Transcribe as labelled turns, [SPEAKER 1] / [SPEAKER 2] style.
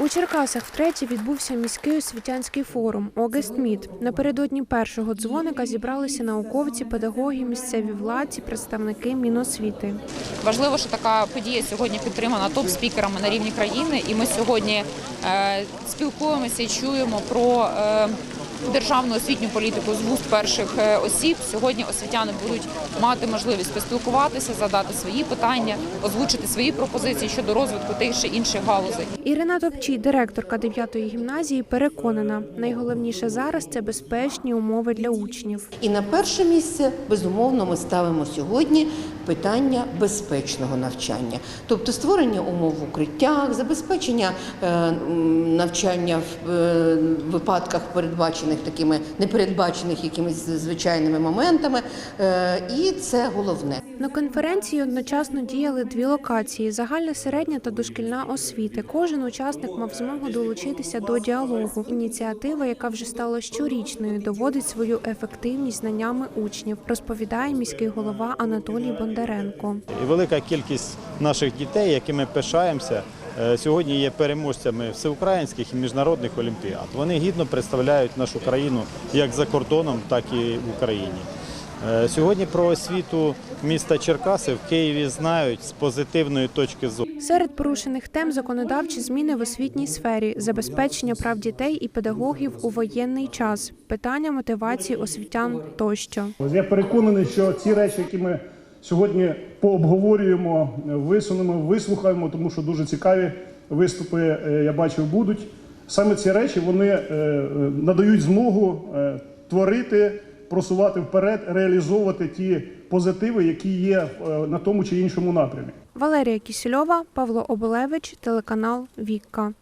[SPEAKER 1] У Черкасах втретє відбувся міський освітянський форум Огест Міт. Напередодні першого дзвоника зібралися науковці, педагоги, місцеві владці, представники Міносвіти.
[SPEAKER 2] Важливо, що така подія сьогодні підтримана топ-спікерами на рівні країни, і ми сьогодні е, спілкуємося і чуємо про е, державну освітню політику з вуст перших е, осіб. Сьогодні освітяни будуть мати можливість поспілкуватися, задати свої питання, озвучити свої пропозиції щодо розвитку тих чи інших галузей.
[SPEAKER 1] Ірина Топчій, директорка 9-ї гімназії, переконана, найголовніше зараз це безпечні умови для учнів.
[SPEAKER 3] І на перше місце, безумовно, ми ставимо сьогодні питання безпечного навчання, тобто створення умов в укриттях, забезпечення е, навчання в е, випадках, передбачених такими непередбачених якимись звичайними моментами. Е, і це головне.
[SPEAKER 1] На конференції одночасно діяли дві локації: загальна середня та дошкільна освіти. Кожен учасник мав змогу долучитися до діалогу. Ініціатива, яка вже стала щорічною, доводить свою ефективність знаннями учнів, розповідає міський голова Анатолій Бондаренко.
[SPEAKER 4] І велика кількість наших дітей, якими пишаємося, е, сьогодні є переможцями всеукраїнських і міжнародних олімпіад. Вони гідно представляють нашу країну як за кордоном, так і в Україні. Е, Сьогодні про освіту міста Черкаси в Києві знають з позитивної точки зору.
[SPEAKER 1] Серед порушених тем законодавчі зміни в освітній сфері, забезпечення прав дітей і педагогів у воєнний час, питання мотивації освітян тощо.
[SPEAKER 5] Я переконаний, що ці речі, які ми сьогодні пообговорюємо, висунемо, вислухаємо, тому що дуже цікаві виступи, е, я бачив, будуть. Саме ці речі вони е, е, надають змогу е, творити, просувати вперед, реалізовувати ті позитиви, які є е, на тому чи іншому напрямі.
[SPEAKER 1] Валерія Кісельова, Павло Оболевич, телеканал Вікка.